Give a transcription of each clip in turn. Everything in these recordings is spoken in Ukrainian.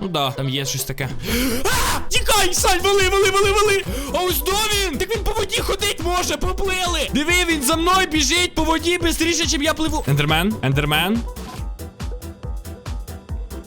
Ну да, там є щось таке. А! Тікай! Сань, вали, вали, вали, вали! А ось до він! Так він по воді ходить може, поплили! Диви, він за мною біжить по воді швидше, чим я пливу. Ендермен, ендермен.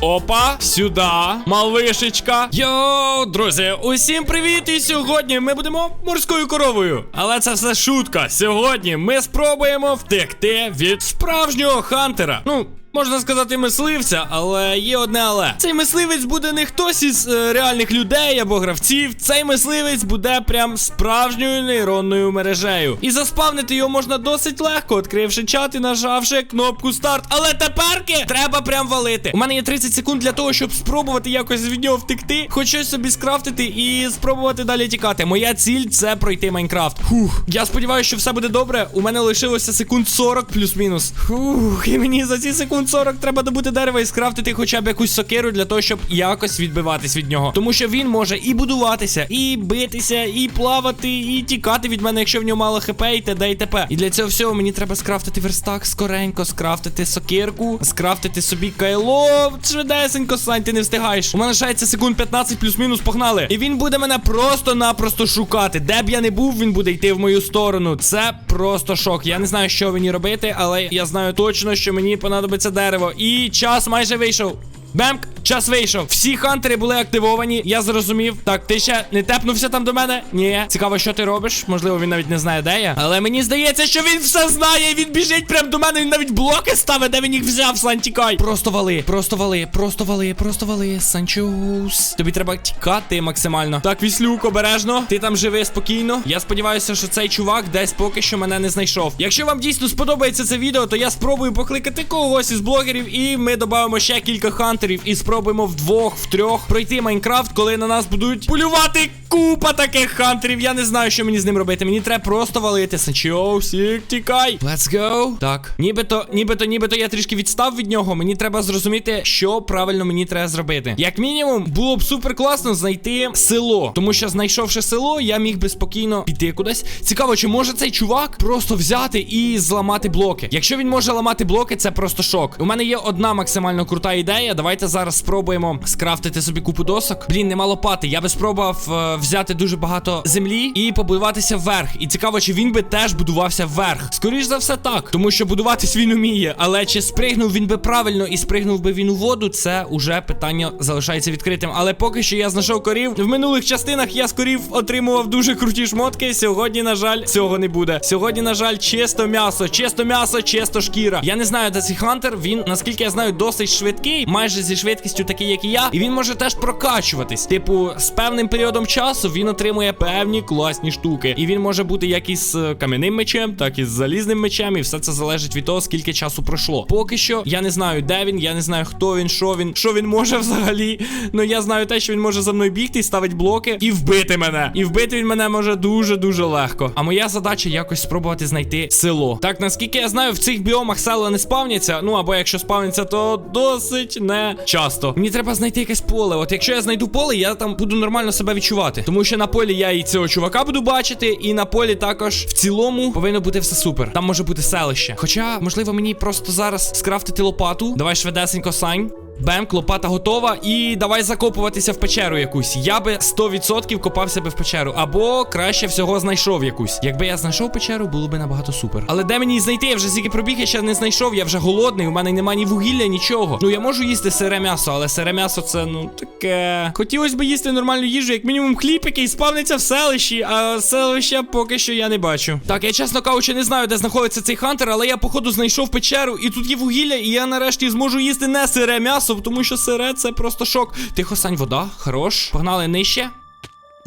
Опа, сюди, малвишечка. Йоу, друзі, усім привіт! І сьогодні ми будемо морською коровою. Але це все шутка. Сьогодні ми спробуємо втекти від справжнього хантера. Ну. Можна сказати, мисливця, але є одне але. Цей мисливець буде не хтось із е, реальних людей або гравців. Цей мисливець буде прям справжньою нейронною мережею. І заспавнити його можна досить легко, відкривши чат і нажавши кнопку старт. Але теперки треба прям валити. У мене є 30 секунд для того, щоб спробувати якось від нього втекти, хоч щось собі скрафтити і спробувати далі тікати. Моя ціль це пройти Майнкрафт. Фух. Я сподіваюся, що все буде добре. У мене лишилося секунд 40 плюс-мінус. Фух, і мені за ці секунд 40 треба добути дерева і скрафтити хоча б якусь сокиру для того, щоб якось відбиватись від нього. Тому що він може і будуватися, і битися, і плавати, і тікати від мене, якщо в нього мало хп, і т.д. і т.п. І для цього всього мені треба скрафтити верстак скоренько, скрафтити сокирку, скрафтити собі кайло. Швидесенько, Сань, ти не встигаєш. У мене шається секунд 15 плюс-мінус, погнали. І він буде мене просто-напросто шукати. Де б я не був, він буде йти в мою сторону. Це просто шок. Я не знаю, що мені робити, але я знаю точно, що мені понадобиться дерево. І час майже вийшов. Бемк, час вийшов. Всі хантери були активовані. Я зрозумів. Так, ти ще не тепнувся там до мене? Ні. Цікаво, що ти робиш. Можливо, він навіть не знає, де я. Але мені здається, що він все знає. Він біжить прямо до мене. Він навіть блоки ставить, де він їх взяв. Сань, тікай. Просто вали, просто вали, просто вали, просто вали. Санчоус. Тобі треба тікати максимально. Так, віслюк, обережно. Ти там живи спокійно. Я сподіваюся, що цей чувак десь поки що мене не знайшов. Якщо вам дійсно сподобається це відео, то я спробую покликати когось із блогерів, і ми додамо ще кілька хантерів і спробуємо вдвох, втрьох пройти Майнкрафт, коли на нас будуть полювати купа таких хантерів. Я не знаю, що мені з ним робити. Мені треба просто валити. Санчо, сік, тікай. Let's go. Так, нібито, нібито, нібито я трішки відстав від нього. Мені треба зрозуміти, що правильно мені треба зробити. Як мінімум, було б супер класно знайти село. Тому що, знайшовши село, я міг би спокійно піти кудись. Цікаво, чи може цей чувак просто взяти і зламати блоки. Якщо він може ламати блоки, це просто шок. У мене є одна максимально крута ідея. Давайте зараз спробуємо скрафтити собі купу досок. Блін, нема лопати. Я би спробував е, взяти дуже багато землі і побудуватися вверх. І цікаво, чи він би теж будувався вверх. Скоріш за все, так. Тому що будуватись він уміє. Але чи спригнув він би правильно і спригнув би він у воду, це уже питання залишається відкритим. Але поки що я знайшов корів. В минулих частинах я з корів отримував дуже круті шмотки. Сьогодні, на жаль, цього не буде. Сьогодні, на жаль, чисто м'ясо, чисто м'ясо, чисто шкіра. Я не знаю, де цей хантер. Він, наскільки я знаю, досить швидкий, майже зі швидкістю такий, як і я. І він може теж прокачуватись. Типу, з певним періодом часу він отримує певні класні штуки. І він може бути як із е, кам'яним мечем, так і з залізним мечем. І все це залежить від того, скільки часу пройшло. Поки що я не знаю, де він, я не знаю, хто він, що він, що він може взагалі. Ну я знаю те, що він може за мною бігти ставить блоки і вбити мене. І вбити він мене може дуже-дуже легко. А моя задача якось спробувати знайти село. Так, наскільки я знаю, в цих біомах села не спавняться. Ну або якщо спавняться, то досить не часто. Мені треба знайти якесь поле. От якщо я знайду поле, я там буду нормально себе відчувати. Тому що на полі я і цього чувака буду бачити, і на полі також в цілому повинно бути все супер. Там може бути селище. Хоча, можливо, мені просто зараз скрафтити лопату. Давай швидесенько, сань. Бем, лопата готова. І давай закопуватися в печеру якусь. Я би 100% копався би в печеру. Або краще всього знайшов якусь. Якби я знайшов печеру, було би набагато супер. Але де мені знайти? Я вже стільки пробіг, я ще не знайшов. Я вже голодний. У мене немає ні вугілля, нічого. Ну я можу їсти сире м'ясо, але сире м'ясо це ну таке. Хотілося б їсти нормальну їжу, як мінімум хліб, який спавниться в селищі, а селища поки що я не бачу. Так, я чесно кажучи, не знаю, де знаходиться цей хантер, але я, походу, знайшов печеру, і тут є вугілля, і я нарешті зможу їсти не сире м'ясо, тому що сире це просто шок. Тихо, сань, вода, хорош. Погнали нижче.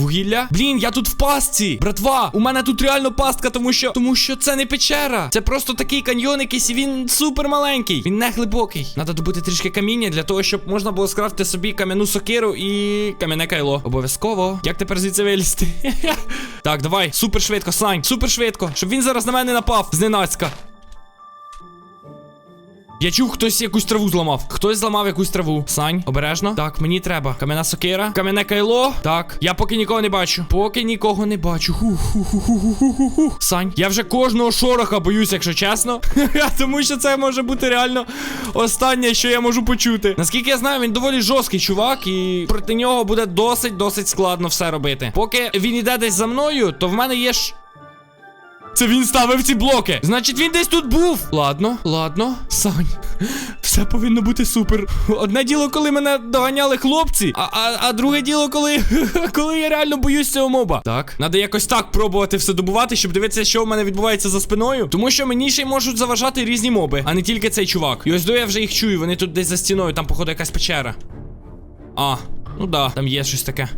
Вугілля? Блін, я тут в пастці. Братва, у мене тут реально пастка, тому що тому що це не печера. Це просто такий каньйон якийсь, і він супер маленький. Він не глибокий. Надо добути трішки каміння для того, щоб можна було скрафти собі кам'яну сокиру і кам'яне кайло. Обов'язково. Як тепер звідси вилізти? так, давай, супер швидко, Сань, супер швидко. Щоб він зараз на мене напав зненацька. Я чув, хтось якусь траву зламав. Хтось зламав якусь траву. Сань, обережно. Так, мені треба. Кам'яна сокира. Кам'яне кайло. Так. Я поки нікого не бачу. Поки нікого не бачу. Сань, я вже кожного шороха боюсь, якщо чесно. Тому що це може бути реально останнє, що я можу почути. Наскільки я знаю, він доволі жорсткий чувак, і проти нього буде досить досить складно все робити. Поки він іде десь за мною, то в мене є ж. Це він ставив ці блоки. Значить, він десь тут був. Ладно, ладно, Сань. Все повинно бути супер. Одне діло, коли мене доганяли хлопці, а, а, а друге діло, коли, коли я реально боюсь цього моба. Так, треба якось так пробувати все добувати, щоб дивитися, що в мене відбувається за спиною. Тому що мені ще й можуть заважати різні моби, а не тільки цей чувак. І ось до я вже їх чую. Вони тут десь за стіною, там, походу, якась печера. А, ну да, там є щось таке.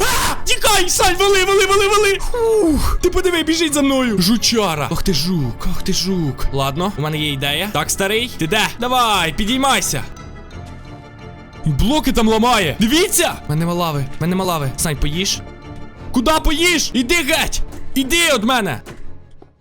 А! Тікай, Сань, вали, вали, вали, вали! Ух, ти подиви, біжить за мною. Жучара. Ах ти жук, ах ти жук. Ладно, у мене є ідея. Так, старий, ти де? Давай, підіймайся. Блоки там ламає. Дивіться! У Мене нема лави, мене нема лави. Сань, поїж. Куда поїж? Іди геть! Іди від мене!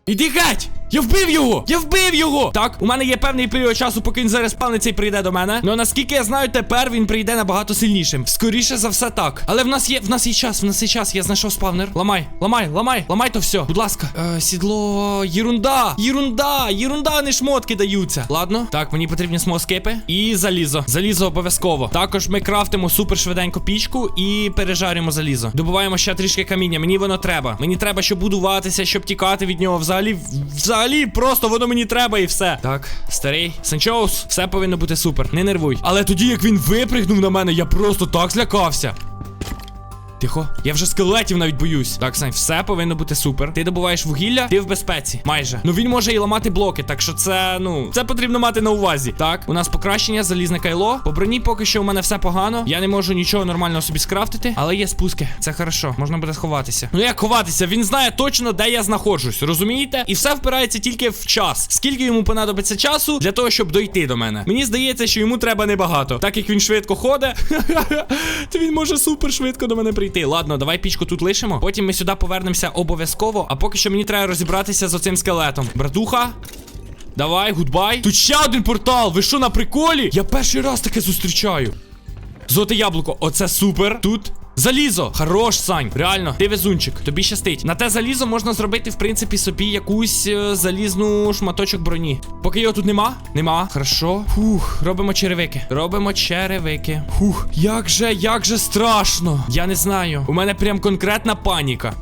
Іди геть! Я вбив його! Я вбив його! Так, у мене є певний період часу, поки він зараз спавниться і прийде до мене. Ну наскільки я знаю, тепер він прийде набагато сильнішим. Скоріше за все так. Але в нас є в нас є час, в нас є час, я знайшов спавнер. Ламай, ламай, ламай, ламай то все. Будь ласка. Е, сідло. Єрунда! Єрунда! Єрунда, не шмотки даються. Ладно, так, мені потрібні смоскипи і залізо. Залізо обов'язково. Також ми крафтимо супер швиденько пічку і пережарюємо залізо. Добуваємо ще трішки каміння. Мені воно треба. Мені треба, щоб будуватися, щоб тікати від нього. Взагалі, взагалі, просто воно мені треба і все. Так, старий Санчоус, все повинно бути супер. Не нервуй. Але тоді, як він випригнув на мене, я просто так злякався. Тихо, я вже скелетів навіть боюсь. Так, Сань, все повинно бути супер. Ти добуваєш вугілля, ти в безпеці. Майже. Ну він може і ламати блоки, так що це, ну, це потрібно мати на увазі. Так, у нас покращення, залізне кайло. По броні поки що у мене все погано. Я не можу нічого нормального собі скрафтити, але є спуски. Це хорошо, можна буде сховатися. Ну як ховатися? Він знає точно, де я знаходжусь. Розумієте? І все впирається тільки в час. Скільки йому понадобиться часу для того, щоб дойти до мене? Мені здається, що йому треба небагато. Так як він швидко ходить, то він може супер швидко до мене прийти. Ладно, давай пічку тут лишимо. Потім ми сюди повернемося обов'язково. А поки що мені треба розібратися з оцим скелетом. Братуха. Давай, гудбай. Тут ще один портал. Ви що на приколі? Я перший раз таке зустрічаю. Золоте яблуко, оце супер. Тут. Залізо, хорош, Сань. Реально, ти везунчик, тобі щастить. На те залізо можна зробити, в принципі, собі якусь е, залізну шматочок броні. Поки його тут нема? Нема. Хорошо. Фух, робимо черевики. Робимо черевики. Фух, як же, як же страшно. Я не знаю. У мене прям конкретна паніка.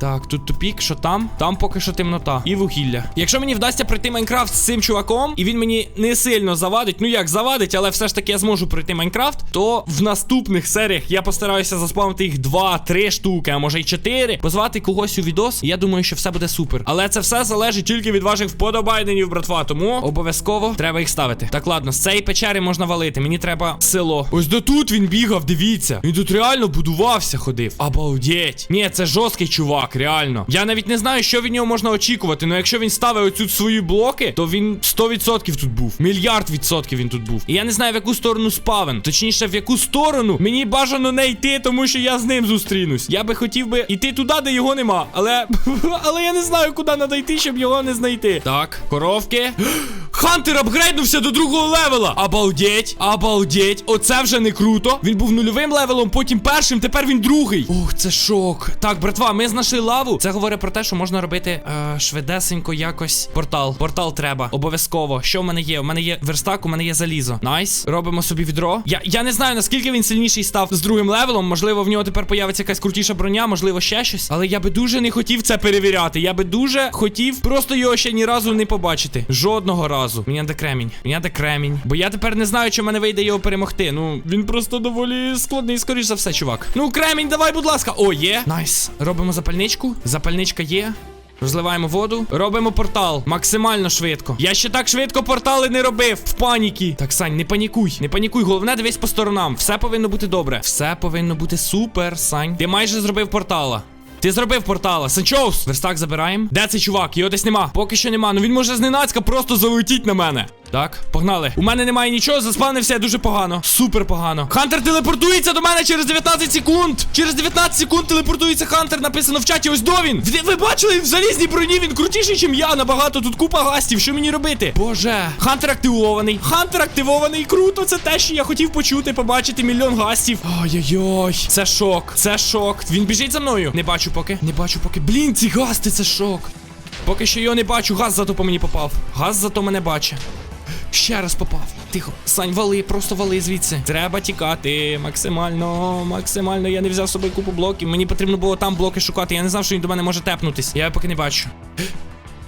Так, тут тупік, що там? Там поки що темнота. І вугілля. Якщо мені вдасться пройти Майнкрафт з цим чуваком, і він мені не сильно завадить, ну як завадить, але все ж таки я зможу пройти Майнкрафт, то в наступних серіях я постараюся заспавнити їх 2-3 штуки, а може й 4. Позвати когось у відос. Я думаю, що все буде супер. Але це все залежить тільки від ваших вподобайденів, братва. Тому обов'язково треба їх ставити. Так, ладно, з цієї печери можна валити. Мені треба село. Ось до тут він бігав, дивіться. Він тут реально будувався, ходив. Обалдеть. Ні, це жорсткий чувак. Так, реально. Я навіть не знаю, що від нього можна очікувати. Ну якщо він ставить оцю свої блоки, то він 100% тут був. Мільярд відсотків він тут був. І я не знаю, в яку сторону спавен. Точніше, в яку сторону мені бажано не йти, тому що я з ним зустрінусь. Я би хотів би йти туди, де його нема. Але. Але я не знаю, куди треба йти, щоб його не знайти. Так, коровки. Хантер апгрейднувся до другого левела. Обалдеть, обалдеть. Оце вже не круто. Він був нульовим левелом, потім першим, тепер він другий. Ух, це шок. Так, братва, ми знайшли лаву. Це говорить про те, що можна робити е, швидесенько якось портал. Портал треба. Обов'язково. Що в мене є? У мене є верстак, у мене є залізо. Найс. Робимо собі відро. Я, я не знаю, наскільки він сильніший став з другим левелом. Можливо, в нього тепер появиться якась крутіша броня, можливо, ще щось. Але я би дуже не хотів це перевіряти. Я би дуже хотів просто його ще ні разу не побачити. Жодного разу. Мені де кремінь. Мені де кремінь. Бо я тепер не знаю, чи мене вийде його перемогти. Ну, він просто доволі складний, скоріш за все, чувак. Ну, кремінь, давай, будь ласка. О, є. Найс. Робимо запальничку. Запальничка є. Розливаємо воду, робимо портал максимально швидко. Я ще так швидко портали не робив в паніки. Так, Сань, не панікуй, не панікуй. Головне, дивись по сторонам. Все повинно бути добре. Все повинно бути супер, Сань. Ти майже зробив портала. Ти зробив портала. Санчоус! Верстак забираємо. Де цей чувак? Його десь нема. Поки що нема. Ну він може зненацька просто залетіть на мене. Так, погнали. У мене немає нічого, заспавнився я дуже погано. Супер погано. Хантер телепортується до мене через 19 секунд. Через 19 секунд телепортується Хантер. Написано в чаті. Ось до він. Ви, ви бачили в залізній броні? Він крутіший, ніж я. Набагато тут купа гастів. Що мені робити? Боже, Хантер активований. Хантер активований. Круто. Це те, що я хотів почути, побачити мільйон гастів. Ой-ой-ой. Це шок. Це шок. Він біжить за мною. Не бачу поки. Не бачу поки. Блін, ці гасти, це шок. Поки що його не бачу, газ зато по мені попав. Газ зато мене бачить. Ще раз попав. Тихо. Сань, вали, просто вали звідси. Треба тікати. Максимально, максимально. Я не взяв з собою купу блоків. Мені потрібно було там блоки шукати. Я не знав, що він до мене може тепнутись. Я поки не бачу.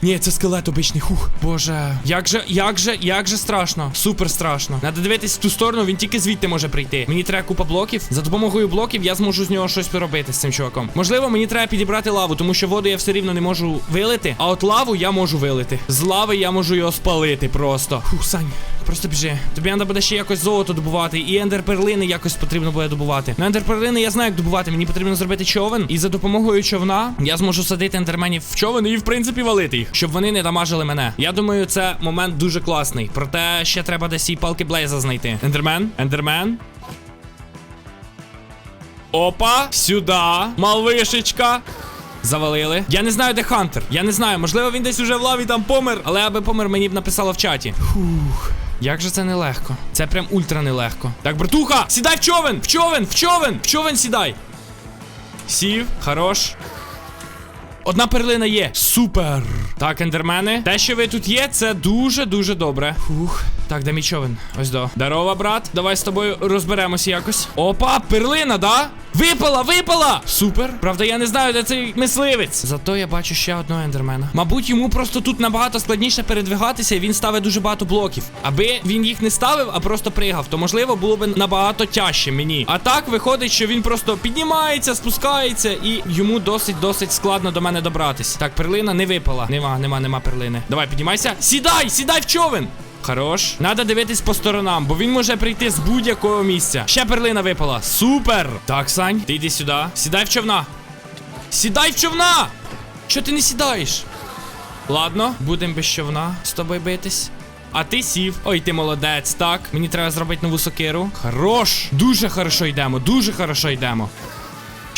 Ні, це скелет обичний. Хух. Боже. Як же, як же, як же страшно. Супер страшно. Надо дивитись в ту сторону, він тільки звідти може прийти. Мені треба купа блоків. За допомогою блоків я зможу з нього щось поробити з цим чуваком. Можливо, мені треба підібрати лаву, тому що воду я все рівно не можу вилити. А от лаву я можу вилити. З лави я можу його спалити просто. Хух, Сань, просто біжи. Тобі треба буде ще якось золото добувати. І ендерперлини якось потрібно буде добувати. Ну, ендерперлини я знаю, як добувати. Мені потрібно зробити човен. І за допомогою човна я зможу садити ендерменів в човен і, в принципі, валити їх, щоб вони не дамажили мене. Я думаю, це момент дуже класний. Проте ще треба десь і палки Блейза знайти. Ендермен, ендермен. Опа, сюди. Малвишечка. Завалили. Я не знаю, де Хантер. Я не знаю. Можливо, він десь уже в лаві там помер. Але аби помер, мені б написало в чаті. Фух. Як же це нелегко? Це прям ультра нелегко. Так, братуха, сідай в човен! В човен! В човен! В човен сідай! Сів, хорош. Одна перлина є. Супер. Так, ендермени. Те, що ви тут є, це дуже-дуже добре. Фух. Так, де мій човен? Ось до. Здорово, брат. Давай з тобою розберемося якось. Опа, перлина, да? Випала, випала! Супер. Правда, я не знаю, де цей мисливець. Зато я бачу ще одного ендермена. Мабуть, йому просто тут набагато складніше передвигатися, і він ставить дуже багато блоків. Аби він їх не ставив, а просто пригав, то можливо було б набагато тяжче мені. А так виходить, що він просто піднімається, спускається, і йому досить-досить складно до мене добратись. Так, перлина не випала. Нема, нема, нема перлини. Давай, піднімайся. Сідай, сідай в човен! Хорош. Надо дивитись по сторонам, бо він може прийти з будь-якого місця. Ще перлина випала. Супер! Так, Сань, ти йди сюди. Сідай в човна. Сідай в човна! Чого ти не сідаєш? Ладно, будемо без човна з тобою битись. А ти сів. Ой, ти молодець, так. Мені треба зробити нову сокиру. Хорош! Дуже хорошо йдемо, дуже хорошо йдемо.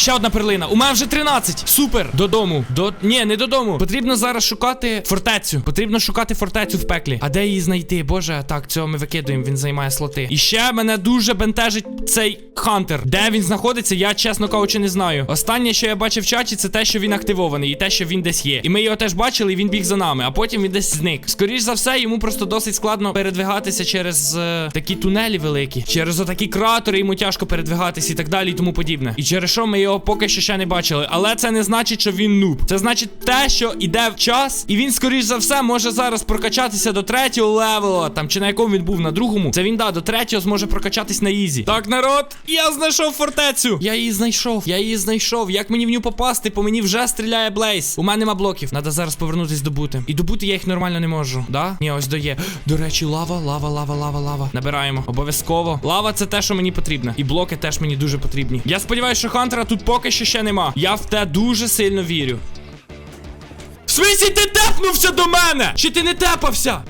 Ще одна перлина. У мене вже 13. Супер. Додому. До... Ні, не додому. Потрібно зараз шукати фортецю. Потрібно шукати фортецю в пеклі. А де її знайти? Боже, так, цього ми викидуємо, він займає слоти. І ще мене дуже бентежить цей хантер. Де він знаходиться, я чесно кажучи, не знаю. Останнє, що я бачив в чаті, це те, що він активований, і те, що він десь є. І ми його теж бачили, і він біг за нами, а потім він десь зник. Скоріш за все, йому просто досить складно передвигатися через е, такі тунелі великі, через отакі кратери, йому тяжко передвигатися і так далі, і тому подібне. І через що ми його поки що ще не бачили. Але це не значить, що він нуб. Це значить те, що іде в час, і він, скоріш за все, може зараз прокачатися до третього левела, там чи на якому він був на другому. Це він да, до третього зможе прокачатись на ізі. Так, народ, я знайшов фортецю. Я її знайшов. Я її знайшов. Як мені в нього попасти? По мені вже стріляє Блейз. У мене нема блоків. Надо зараз повернутись добути. І добути я їх нормально не можу. Да? Ні, ось доє. До речі, лава, лава, лава, лава, лава. Набираємо. Обов'язково. Лава це те, що мені потрібно. І блоки теж мені дуже потрібні. Я сподіваюся, що Хантера тут поки що ще нема. Я в те дуже сильно вірю. В смісі, ти тепнувся до мене? Чи ти не тепався?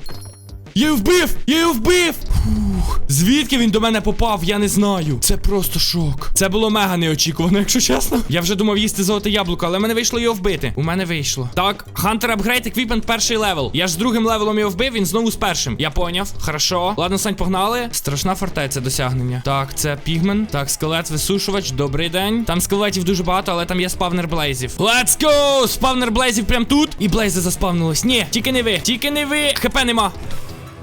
Я його вбив! Я його вбив! Фух. Звідки він до мене попав, я не знаю. Це просто шок. Це було мега неочікувано, якщо чесно. Я вже думав їсти золоте яблуко, але мене вийшло його вбити. У мене вийшло. Так, Hunter Upgrade Equipment перший левел. Я ж з другим левелом його вбив, він знову з першим. Я поняв. Хорошо. Ладно, Сань, погнали. Страшна фортеця досягнення. Так, це пігмен. Так, скелет висушувач. Добрий день. Там скелетів дуже багато, але там є спавнер блейзів. Let's go! Спавнер блейзів прям тут. І блейзи заспавнились. Ні, тільки не ви. Тільки не ви. ХП нема.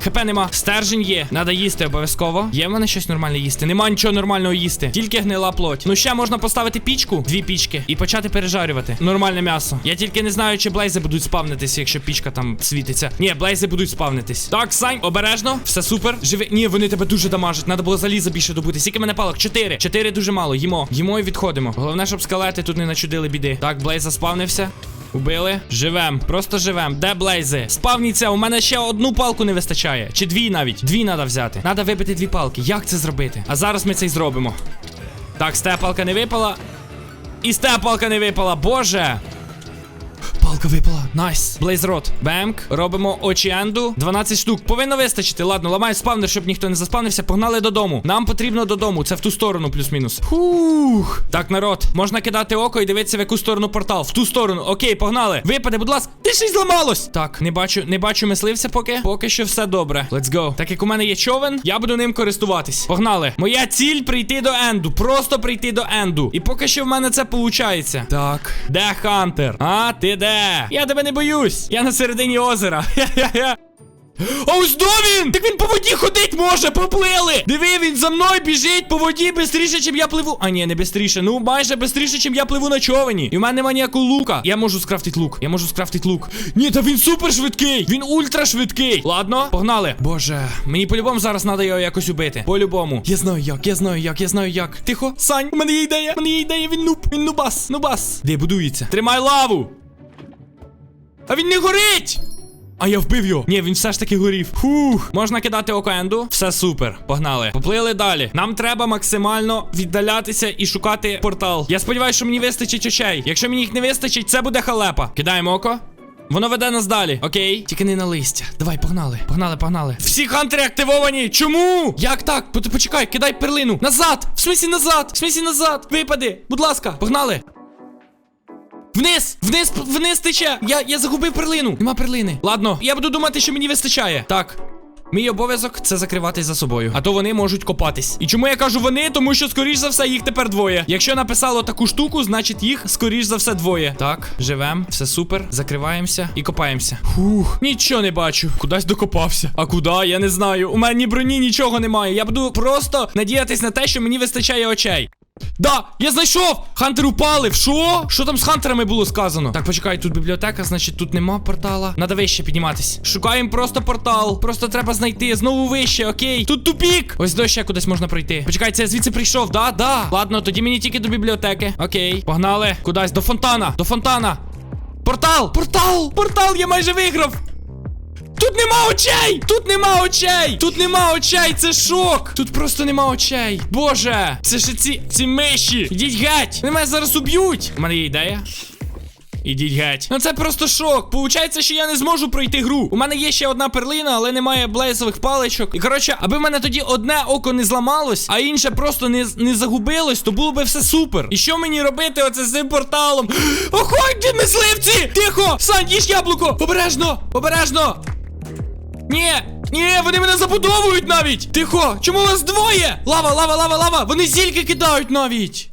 ХП нема. Стержень є. Надо їсти обов'язково. Є в мене щось нормальне їсти. Нема нічого нормального їсти. Тільки гнила плоть. Ну ще можна поставити пічку, дві пічки, і почати пережарювати. Нормальне м'ясо. Я тільки не знаю, чи блейзи будуть спавнитись, якщо пічка там світиться. Ні, блейзи будуть спавнитись. Так, Сань, обережно. Все супер. Живи. Ні, вони тебе дуже дамажать. Надо було заліза більше добути. Скільки мене палок? Чотири. Чотири дуже мало. Їмо. Їмо і відходимо. Головне, щоб скелети тут не начудили біди. Так, блейз заспавнився. Убили. Живем. Просто живем. Де блейзи? Спавніться, у мене ще одну палку не вистачає. Чи дві навіть. Дві треба взяти. Треба вибити дві палки. Як це зробити? А зараз ми це й зробимо. Так, з палка не випала. І з палка не випала. Боже. Палка випала. Найс. Блейз рот. Бемк. Робимо очі енду. 12 штук. Повинно вистачити. Ладно, ламаю спавнер, щоб ніхто не заспавнився. Погнали додому. Нам потрібно додому. Це в ту сторону, плюс-мінус. Фух. Так, народ. Можна кидати око і дивитися, в яку сторону портал. В ту сторону. Окей, погнали. Випаде, будь ласка. Ти щось зламалось. Так, не бачу, не бачу мисливця поки. Поки що все добре. Let's go. Так як у мене є човен, я буду ним користуватись. Погнали. Моя ціль прийти до енду. Просто прийти до енду. І поки що в мене це виходить. Так. Де Хантер? А, ти де? Я тебе не боюсь. Я на середині озера. Хе-хе-хе. Ось він! Так він по воді ходить може, поплили! Диви, він за мною біжить по воді швидше, чим я пливу. А ні, не швидше. Ну, майже швидше, чим я пливу на човені. І в мене нема ніякого лука. Я можу скрафтити лук. Я можу скрафтити лук. Ні, та він супер швидкий. Він ультра швидкий. Ладно, погнали. Боже, мені по-любому зараз треба його якось убити. По-любому. Я знаю як, я знаю як, я знаю як. Тихо, Сань, у мене є ідея. У мене є ідея, він нуб. Він нубас. Нубас. Де будується? Тримай лаву. А він не горить! А я вбив його. Ні, він все ж таки горів. Фух. Можна кидати око енду. Все супер. Погнали. Поплили далі. Нам треба максимально віддалятися і шукати портал. Я сподіваюся, що мені вистачить очей. Якщо мені їх не вистачить, це буде халепа. Кидаємо око. Воно веде нас далі. Окей. Тільки не на листя. Давай, погнали. Погнали, погнали. Всі хантери активовані. Чому? Як так? Почекай, кидай перлину. Назад! В смислі назад! В смислі назад! Випади! Будь ласка, погнали! Вниз! Вниз, вниз тече! Я, я загубив перлину! Нема перлини. Ладно, я буду думати, що мені вистачає. Так. Мій обов'язок це закриватись за собою. А то вони можуть копатись. І чому я кажу вони? Тому що, скоріш за все, їх тепер двоє. Якщо написало таку штуку, значить їх, скоріш за все, двоє. Так, живем, все супер. Закриваємося і копаємося. Фух, нічого не бачу. Кудись докопався. А куди? Я не знаю. У мене ні броні, нічого немає. Я буду просто надіятись на те, що мені вистачає очей. Да, я знайшов! Хантер упалив. Що? Що там з хантерами було сказано? Так, почекай, тут бібліотека, значить тут нема портала. Надо вище підніматись. Шукаємо просто портал. Просто треба знайти. Знову вище, окей. Тут тупік. Ось до ще кудись можна пройти. Почекай, це я звідси прийшов, да? Да. Ладно, тоді мені тільки до бібліотеки. Окей. Погнали. Кудись до фонтана. До фонтана. Портал! Портал! Портал! Я майже виграв! Тут нема очей! Тут нема очей! Тут нема очей! Це шок! Тут просто нема очей. Боже! Це ж ці ці миші! Ідіть геть! Вони мене зараз уб'ють! У мене є ідея. Ідіть геть. Ну це просто шок. Получається, що я не зможу пройти гру. У мене є ще одна перлина, але немає блейзових паличок. І коротше, аби в мене тоді одне око не зламалось, а інше просто не, не загубилось, то було би все супер. І що мені робити оце з цим порталом? Охоть, мисливці! Тихо! Сань, їж яблуко! Обережно! Обережно! Ні, ні, вони мене забудовують навіть. Тихо, чому вас двоє? Лава, лава, лава, лава. Вони зільки кидають навіть.